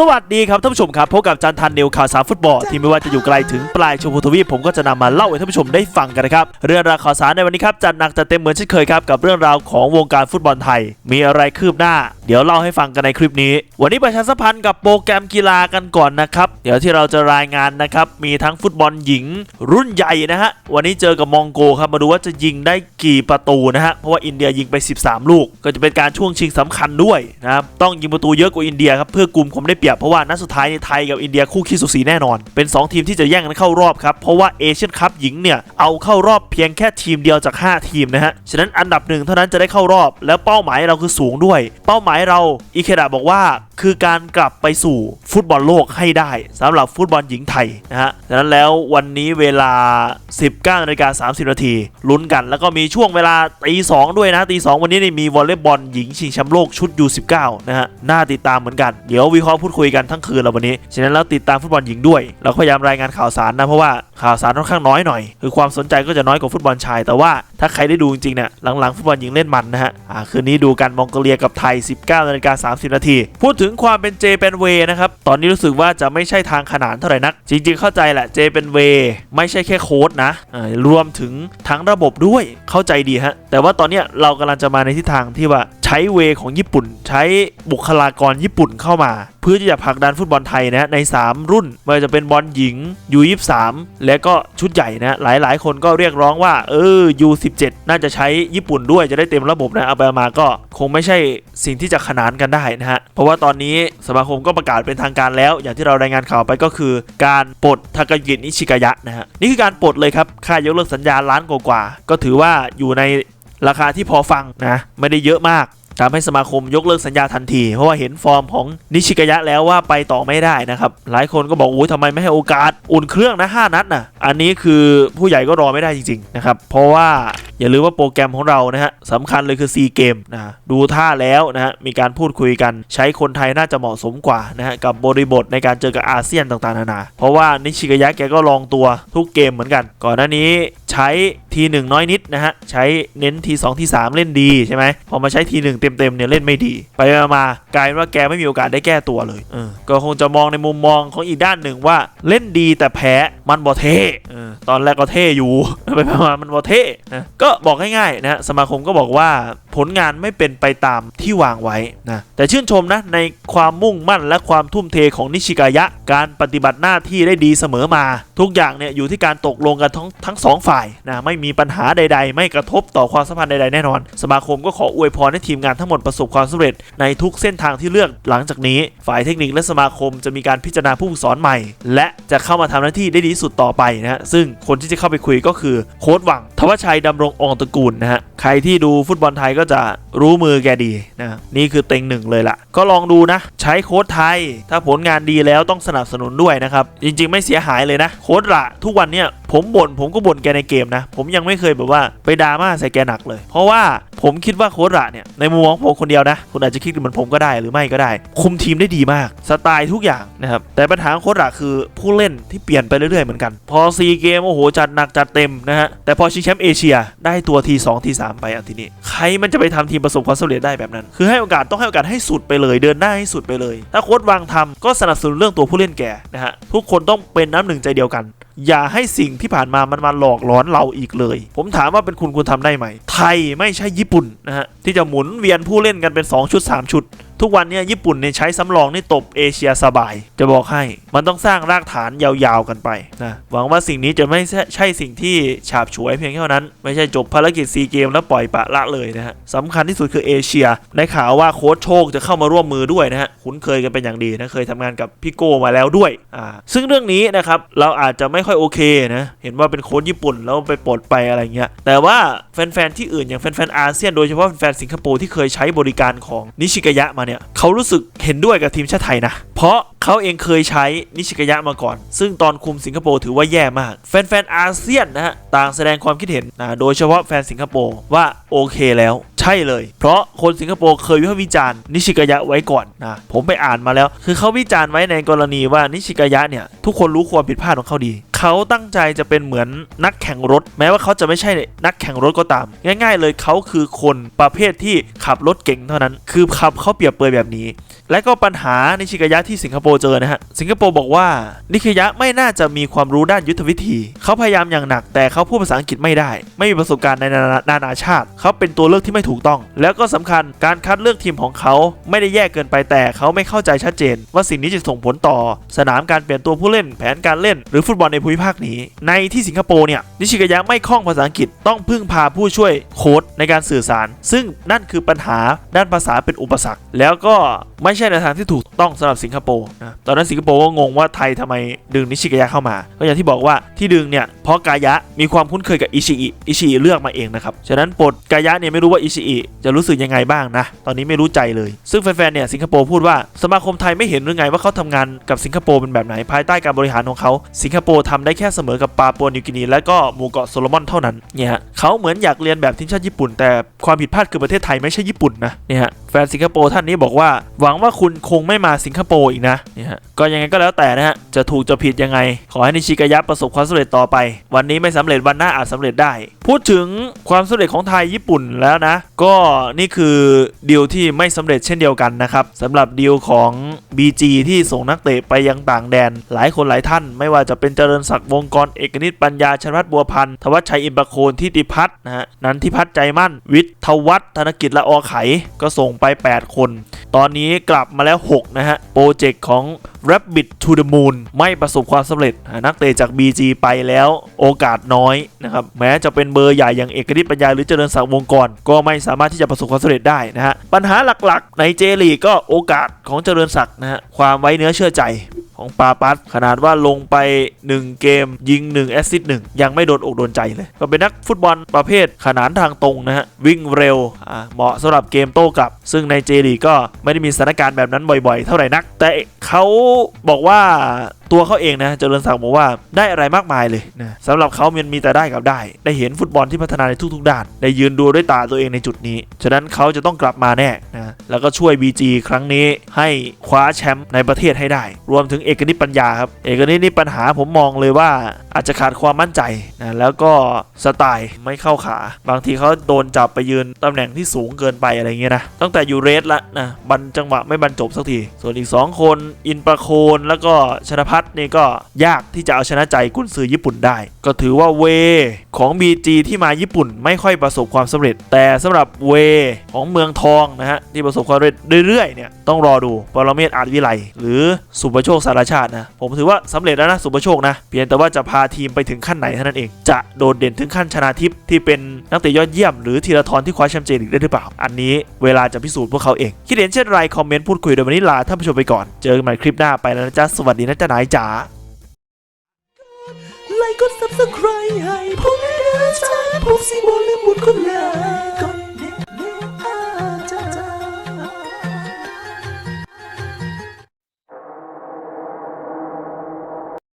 สวัสดีครับท่านผู้ชมครับพบกับจันทันนิวข่าวสารฟุตบอลที่ไม่ว่าจะอยู่ไกลถึงปลายชมพูทวีปผมก็จะนำมาเล่าให้ท่านผู้ชมได้ฟังกันนะครับเรื่องราวข่าวสารในวันนี้ครับจัดหนักจัดเต็มเหมือนเช่นเคยครับกับเรื่องราวของวงการฟุตบอลไทย มีอะไรคืบหน้า เดี๋ยวเล่าให้ฟังกันในคลิปนี้ วันนี้ประชาสัมพันธ์กับโปรแกรมกีฬากันก่อนนะครับเดี๋ยวที่เราจะรายงานนะครับมีทั้งฟุตบอลหญิง รุ่นใหญ่นะฮะวันนี้เจอกับมองโกครับมาดูว่าจะยิงได้กี่ประตูนะฮะเพราะว่าอินเดียยิงไป 13 ลูก ก็จะเป็นการช่วงชิงสำคัญด้วยนะครับต้องยิงประตูเยอะกว่าอินเดียครับเพื่อกลุ่มความได้เปรียบเพราะว่านัดสุดท้ายในไทยกับอินเดียคู่ขี้สุสีแน่นอน เป็น 2 ทีมที่จะแย่งกันเข้ารอบครับ เพราะว่าเอเชียนคัพหญิงเนี่ยเอาเข้ารอบเพียงแค่ทีมเดียวจาก 5 ทีมนะฮะ ฉะนั้นอันดับหนึ่งเท่านั้นจะได้เข้ารอบ แล้วเป้าหมายเราคือสูงด้วย เป้าหมายเราอิเคดะบอกว่า คือการกลับไปสู่ฟุตบอลโลกให้ได้สำหรับฟุตบอลหญิงไทยนะฮะดังนั้นแล้ววันนี้เวลา 19นาฬิกา30นาทีลุ้นกัน แล้วก็มีช่วงเวลาตีสองด้วยนะตีสองวันนี้นี่มีวอลเลย์บอลหญิงชิงแชมป์โลกชุด U19 นะฮะน่าติดตามเหมือนกัน เดี๋ยววิเคราะห์พูดคุยกันทั้งคืนเราวันนี้ ฉะนั้นแล้วติดตามฟุตบอลหญิงด้วย เราก็พยายามรายงานข่าวสารนะเพราะว่าข่าวสารค่อนข้างน้อยหน่อย คือความสนใจก็จะน้อยกว่าฟุตบอลชาย แต่ว่า ถ้าใครได้ดูจริงๆเนี่ยหลังๆฟุตบอลหญิงเล่นมันนะฮะอ่าคืนนี้ดูกันมองโกเลียกับไทย 19นาฬิกา30 นาที พูดถึงความเป็นเจเป็นเวนะครับ ตอนนี้รู้สึกว่าจะไม่ใช่ทางขนานเท่าไหร่นัก จริงๆเข้าใจแหละเจเป็นเว ไม่ใช่แค่โค้ดนะอ่ารวมถึงทั้งระบบด้วยเข้าใจดีฮะแต่ว่าตอนนี้เรากำลังจะมาในทิศทางที่ว่า ใช้เวของญี่ปุ่น ใช้บุคลากรญี่ปุ่นเข้ามา เพื่อที่จะผลักดันฟุตบอลไทยนะใน 3 รุ่นไม่ว่าจะเป็นบอลหญิง U23 และก็ชุดใหญ่นะหลายๆ คนก็เรียกร้องว่าเออ U17 น่าจะใช้ญี่ปุ่นด้วยจะได้เต็มระบบนะเอาไปเอามาก็คงไม่ใช่สิ่งที่จะขนานกันได้นะฮะเพราะว่าตอนนี้สมาคมก็ประกาศเป็นทางการแล้ว อย่างที่เรารายงานข่าวไปก็คือ การปลดทากากินิชิกายะนะฮะนี่คือการปลดเลยครับค่ายกเลิกสัญญาล้านกว่าก็ถือว่าอยู่ใน ราคาที่พอฟังนะไม่ได้เยอะมากทำให้สมาคมยกเลิกสัญญาทันที เพราะว่าเห็นฟอร์มของนิชิกายะแล้วว่าไปต่อไม่ได้นะครับ หลายคนก็บอกโอ้ยทำไมไม่ให้โอกาส อุ่นเครื่องนะ 5 นัดนะอันนี้คือผู้ใหญ่ก็รอไม่ได้จริงๆนะครับ เพราะว่าอย่าลืมว่าโปรแกรมของเรานะฮะสำคัญเลยคือซีเกมนะดูท่าแล้วนะฮะมีการพูดคุยกันใช้คนไทยน่าจะเหมาะสมกว่านะฮะกับบริบทในการเจอกับอาเซียนต่างๆนานา เพราะว่านิชิกายะแกก็ลองตัวทุกเกมเหมือนกัน ก่อนหน้านี้ใช้ทีหนึ่งน้อยนิดนะฮะใช้เน้นทีสองทีสามเล่นดีใช่ไหมพอมาใช้ทีหนึ่งเต็มๆเนี่ยเล่นไม่ดี ไปมากลายว่าแกไม่มีโอกาสได้แก้ตัวเลยเออก็คงจะมองในมุมมองของอีกด้านหนึ่งว่าเล่นดีแต่แพ้มันบ่เท่ตอนแรกก็เท่อยู่ไปๆมามันบ่เท่นะก็บอกง่ายๆนะฮะสมาคมก็บอกว่าผลงานไม่เป็นไปตามที่วางไว้นะแต่ชื่นชมนะในความมุ่งมั่นและความทุ่มเทของนิชิกายะ การปฏิบัติหน้าที่ได้ดีเสมอมา ทุกอย่างเนี่ยอยู่ที่การตกลงกันทั้งทั้งสองฝ่ายนะไม่มีปัญหาใด ๆ ไม่กระทบต่อความสัมพันธ์ใดๆแน่นอน สมาคมก็ขออวยพรให้ทีมงานทั้งหมดประสบความสำเร็จในทุกเส้นทางที่เลือกหลังจากนี้ ฝ่ายเทคนิคและสมาคมจะมีการพิจารณาผู้ฝึกสอนใหม่ และจะเข้ามาทำหน้าที่ได้ดีที่สุดต่อไปนะฮะซึ่งคนที่จะเข้าไปคุยก็คือโค้ดหวังทวชชัยดำรงองตระกูลนะฮะ ใครที่ดูฟุตบอลไทยก็จะรู้มือแกดีนะนี่คือเต็งหนึ่งเลยล่ะ ก็ลองดูนะ ใช้โค้ดไทย ถ้าผลงานดีแล้วต้องสนับสนุนด้วยนะครับ จริง ๆ ไม่เสียหายเลยนะ โค้ดละทุกวันเนี่ยผมบ่นผมก็บ่นแกในเกมนะ ผมยังไม่เคยแบบว่าไปดราม่าใส่แกหนักเลย เพราะว่าผมคิดว่าโค้ดละเนี่ยในมุมมองผมคนเดียวนะ คุณอาจจะคิดเหมือนผมก็ได้หรือไม่ก็ได้ คุมทีมได้ดีมากสไตล์ทุกอย่างนะครับแต่ปัญหาโค้ดละคือผู้เล่นที่เปลี่ยนไปเรื่อยๆเหมือนกัน พอซีเกมโอ้โหจัดหนักจัดเต็มนะฮะแต่พอชิงแชมป์เอเชียได้ตัวที2ที3ไปอันทีนี้ใครมันจะไปทำทีมประสบความสำเร็จได้แบบนั้น คือให้โอกาสต้องให้โอกาสให้สุดไปเลย เดินหน้าให้สุดไปเลย ถ้าโค้ดวางทำก็สนับสนุนเรื่องตัวผู้เล่นแก่นะฮะทุกคนต้องเป็นน้ำหนึ่งใจเดียวกัน อย่าให้สิ่งที่ผ่านมามันมาหลอกหลอนเราอีกเลย ผมถามว่าเป็นคุณคุณทำได้ไหม ไทยไม่ใช่ญี่ปุ่นนะฮะที่จะหมุนเวียนผู้เล่นกันเป็น 2 ชุด 3 ชุด ทุกวันนี้ญี่ปุ่นเนี่ยใช้สำรองนี่ตบเอเชียสบาย จะบอกให้มันต้องสร้างรากฐานยาวๆกันไปนะหวังว่าสิ่งนี้จะไม่ใช่สิ่งที่ฉาบฉวยเพียงเท่านั้น ไม่ใช่จบภารกิจซีเกมแล้วปล่อยปะละเลยนะฮะสำคัญที่สุดคือเอเชียได้ข่าวว่าโค้ชโชคจะเข้ามาร่วมมือด้วยนะฮะคุ้นเคยกันเป็นอย่างดีนะเคยทำงานกับพี่โก้มาแล้วด้วยอ่าซึ่งเรื่องนี้นะครับเราอาจจะไม่ค่อยโอเคนะเห็นว่าเป็นโค้ชญี่ปุ่นแล้วไปปลดไปอะไรเงี้ยแต่ว่าแฟนๆที่อื่นอย่างแฟนๆอาเซียนโดยเฉพาะแฟนๆสิงคโปร์ที่เคยใช้บริการของนิชิกายะมาเนี่ยเขารู้สึกเห็นด้วยกับทีมชาติไทยนะเพราะเขาเองเคยใช้นิชิกยะมาก่อน ซึ่งตอนคุมสิงคโปร์ถือว่าแย่มาก แฟนๆอาเซียนนะฮะต่างแสดงความคิดเห็นนะโดยเฉพาะแฟนสิงคโปร์ว่าโอเคแล้วใช่เลย เพราะคนสิงคโปร์เคยวิพากษ์วิจารณ์นิชิกายะไว้ก่อนนะผมไปอ่านมาแล้ว คือเขาวิจารณ์ไว้ในกรณีว่านิชิกายะเนี่ยทุกคนรู้ความผิดพลาดของเขาดี เขาตั้งใจจะเป็นเหมือนนักแข่งรถ แม้ว่าเขาจะไม่ใช่นักแข่งรถก็ตาม ง่าย ๆ เลยเขาคือคนประเภทที่ขับรถเก่งเท่านั้น คือขับเขาเปรียบเปรยแบบนี้ และก็ปัญหานิชิกายะที่สิงคโปร์เจอนะฮะ สิงคโปร์บอกว่านิชิกายะไม่น่าจะมีความรู้ด้านยุทธวิธี เขาพยายามอย่างหนัก แต่เขาพูดภาษาอังกฤษไม่ได้ ไม่มีประสบการณ์ในนานานานาชาติ เขาเป็นตัวเลือกที่ไม่ถูกต้อง แล้วก็สำคัญการคัดเลือกทีมของเขาไม่ได้แย่เกินไปแต่เขาไม่เข้าใจชัดเจน ว่าสิ่งนี้จะส่งผลต่อ สนามการเปลี่ยนตัวผู้เล่น แผนการเล่น หรือฟุตบอลในภูมิภาคนี้ ในที่สิงคโปร์เนี่ยนิชิกายะไม่คล่องภาษาอังกฤษต้องพึ่งพาผู้ช่วยโค้ชในการสื่อสาร ซึ่งนั่นคือปัญหาด้านภาษาเป็นอุปสรรค แล้วก็ไม่ใช่ในวทางที่ถูกต้องสำหรับสิงคโปร์นะตอนนั้นสิงคโปร์ก็งงว่าไทยทำไมดึงนิชิกายะเข้ามา ก็อย่างที่บอกว่าที่ดึงเนี่ยเพราะกายะมีความคุ้นเคยกับอิชิอิอิชิอิเลือกมาเองนะครับฉะนั้นปลดกายะเนี่ยไม่รู้ว่าอิชิอิจะรู้สึกยังไงบ้างนะตอนนี้ไม่รู้ใจเลย ซึ่งแฟนๆเนี่ยสิงคโปร์พูดว่าสมาคมไทยไม่เห็นหรือไงว่าเขาทำงานกับสิงคโปร์เป็นแบบไหนภายใต้การบริหารของเขาสิงคโปร์ทำได้แค่เสมอกับปาปัวนิวกินีและก็หมู่เกาะโซโลมอนเท่านั้นเนี่ยฮะเขาเหมือนอยากเรียนแบบทีมชาติญี่ปุ่น แต่ความผิดพลาดคือประเทศไทยไม่ใช่ญี่ปุ่นนะเนี่ยแฟนสิงคโปร์ท่านนี้บอกว่าหวังว่าาคุณคงไม่มาสิงคโปร์อีกนะเนี่ยฮะก็ยังไงก็แล้วแต่นะฮะจะถูกจะผิดยังไง ขอให้นิชิกายะประสบความสำเร็จต่อไป วันนี้ไม่สำเร็จวันหน้าอาจสำเร็จได้ พูดถึงความสำเร็จของไทยญี่ปุ่นแล้วนะ ก็นี่คือดีลที่ไม่สำเร็จเช่นเดียวกันนะครับสำหรับดีลของ BG ที่ส่งนักเตะไปยังต่างแดน หลายคนหลายท่าน ไม่ว่าจะเป็นเจริญศักดิ์วงกรเอกนิตปัญญาชนวัฒน์บัวพันธ์ทวัชชัยอิมประโคนทิติพัฒน์นะฮะนันทิพัฒน์ใจมั่น วิทย์ทวัฒน์ธนกิจละออไข ก็ส่งไป 8 คน ตอนนี้กลับับมาแล้ว 6 นะฮะ โปรเจกต์ของ Rabbit to the Moon ไม่ประสบความสำเร็จ นักเตะจาก BG ไปแล้วโอกาสน้อยนะครับ แม้จะเป็นเบอร์ใหญ่อย่างเอกนิตปัญญาหรือเจริญศักดิ์วงกรก็ไม่สามารถที่จะประสบความสำเร็จได้นะฮะ ปัญหาหลักๆ ในเจลีกก็โอกาสของเจริญศักดิ์นะฮะความไว้เนื้อเชื่อใจ ของปาปัสขนาดว่าลงไป 1 เกมยิง 1 แอสซิสต์1ยังไม่โดนอกโดนใจเลย ก็เป็นนักฟุตบอลประเภทขนานทางตรงนะฮะ วิ่งเร็วอ่าเหมาะสำหรับเกมโต้กลับ ซึ่งในเจลีกก็ไม่ได้มีสถานการณ์แบบนั้นบ่อยๆ เท่าไหร่นัก แต่เขาบอกว่า ตัวเขาเองนะเจริญศักดิ์บอกว่าได้อะไรมากมายเลยนะสำหรับเขามันมีแต่ได้กับได้ ได้เห็นฟุตบอลที่พัฒนาในทุกๆด้าน ได้ยืนดูด้วยตาตัวเองในจุดนี้ ฉะนั้นเขาจะต้องกลับมาแน่นะแล้วก็ช่วย BG ครั้งนี้ให้คว้าแชมป์ในประเทศให้ได้ รวมถึงเอกนิตปัญญาครับเอกนิตนี่ปัญหาผมมองเลยว่าอาจจะขาดความมั่นใจนะแล้วก็สไตล์ไม่เข้าขา บางทีเขาโดนจับไปยืนตำแหน่งที่สูงเกินไปอะไรเงี้ยนะตั้งแต่อยู่เรสละนะบันจังหวะไม่บรรจบสักทีส่วนอีก 2 คนอินประโคนแล้วก็ชนพัฒน์นี่ก็ยากที่จะเอาชนะใจกุนซือญี่ปุ่นได้ ก็ถือว่าเวของ BG ที่มาญี่ปุ่นไม่ค่อยประสบความสำเร็จ แต่สำหรับเวของเมืองทองนะฮะที่ประสบความสำเร็จเรื่อยๆเนี่ยต้องรอดูปรเมศอาจวิไลหรือสุประโชคสารชาตินะผมถือว่าสำเร็จแล้วนะสุประโชคนะเพียงแต่ว่าจะพาทีมไปถึงขั้นไหนเท่านั้นเอง จะโดดเด่นถึงขั้นชนะทิพย์ที่เป็นนักเตะยอดเยี่ยมหรือธีรทรที่คว้าแชมป์เจลีกได้หรือเปล่า อันนี้เวลาจะพิสูจน์พวกเขาเอง คิดเห็นเช่นไรคอมเมนต์พูดคุยโดยวันนี้ลาท่านผู้ชมไปก่อน เจอกันใหม่คลิปหน้าไปแล้วนะจ๊ะ สวัสดีนะจ๊ะนายจ๋าไลค์กด subscribe ให้ผมด้วยนะจ๊ะผมสิบอลลืมบุญคุณแล้ว